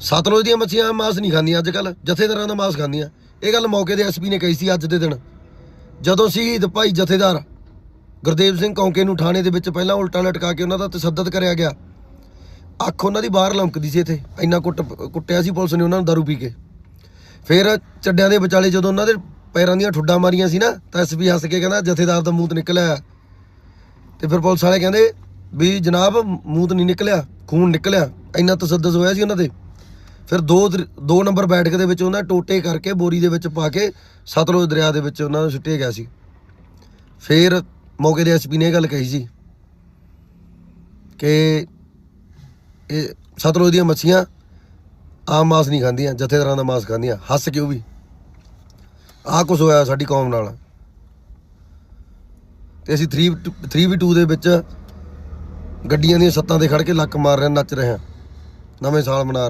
ਸਤਲੁਜ ਦੀਆਂ ਮੱਛੀਆਂ ਮਾਸ ਨਹੀਂ ਖਾਂਦੀਆਂ ਅੱਜ ਕੱਲ ਜਥੇਦਾਰਾਂ ਦਾ ਮਾਸ ਖਾਂਦੀਆਂ। ਇਹ ਗੱਲ ਮੌਕੇ ਦੇ ਐਸਪੀ ਨੇ ਕਹੀ ਸੀ ਅੱਜ ਦੇ ਦਿਨ। ਜਦੋਂ ਸ਼ਹੀਦ ਭਾਈ ਜਥੇਦਾਰ ਗੁਰਦੇਵ ਸਿੰਘ ਕੌਂਕੇ ਨੂੰ ਥਾਣੇ ਦੇ ਵਿੱਚ ਪਹਿਲਾਂ ਉਲਟਾ ਲਟਕਾ ਕੇ ਉਹਨਾਂ ਦਾ ਤਸੱਦਦ ਕਰਿਆ ਗਿਆ, ਅੱਖ ਉਹਨਾਂ ਦੀ ਬਾਹਰ ਲੰਕਦੀ ਸੀ ਇੱਥੇ, ਇੰਨਾ ਕੁੱਟ ਕੁੱਟਿਆ ਸੀ ਪੁਲਿਸ ਨੇ ਉਹਨਾਂ ਨੂੰ ਦਾਰੂ ਪੀ ਕੇ। ਫਿਰ ਚੱਡਿਆਂ ਦੇ ਵਿਚਾਲੇ ਜਦੋਂ ਉਹਨਾਂ ਦੇ ਪੈਰਾਂ ਦੀਆਂ ਠੁੱਡਾਂ ਮਾਰੀਆਂ ਸੀ ਨਾ, ਤਾਂ ਐਸਪੀ ਹੱਸ ਕੇ ਕਹਿੰਦਾ, ਜਥੇਦਾਰ ਦਾ ਮੂੰਹ ਨਿਕਲਿਆ ਤੇ ਫਿਰ ਪੁਲਿਸ ਵਾਲੇ ਕਹਿੰਦੇ ਵੀ ਜਨਾਬ, ਮੂੰਹ ਨਹੀਂ ਨਿਕਲਿਆ, ਖੂਨ ਨਿਕਲਿਆ, ਇੰਨਾ ਤਸੱਦਦ ਹੋਇਆ ਸੀ ਉਹਨਾਂ ਦੇ। ਫਿਰ ਦੋ ਦਰ- ਦੋ ਨੰਬਰ ਬੈਠਕ ਦੇ ਵਿੱਚ ਉਹਨਾਂ ਟੋਟੇ ਕਰਕੇ ਬੋਰੀ ਦੇ ਵਿੱਚ ਪਾ ਕੇ ਸਤਲੁਜ ਦਰਿਆ ਦੇ ਵਿੱਚ ਉਹਨਾਂ ਨੂੰ ਸੁੱਟਿਆ ਗਿਆ ਸੀ। ਫਿਰ ਮੌਕੇ ਦੇ ਐਸਪੀ ਨੇ ਇਹ ਗੱਲ ਕਹੀ ਸੀ ਕਿ ਇਹ ਸਤਲੁਜ ਦੀਆਂ ਮੱਛੀਆਂ ਆਮ ਮਾਸ ਨਹੀਂ ਖਾਂਦੀਆਂ ਜਥੇਦਾਰਾਂ ਦਾ ਮਾਸ ਖਾਂਦੀਆਂ, ਹੱਸ ਕਿਉਂ ਵੀ? ਆਹ ਕੁਝ ਹੋਇਆ ਸਾਡੀ ਕੌਮ ਨਾਲ। ਤੇ ਅਸੀਂ 3 3v2 ਦੇ ਵਿੱਚ ਗੱਡੀਆਂ ਦੀਆਂ ਸੱਤਾਂ ਤੇ ਖੜ ਕੇ ਲੱਕ ਮਾਰ ਰਹੇ ਨੱਚ ਰਹੇ ਹਾਂ। ਨਵੇਂ ਸਾਲ ਮਨਾ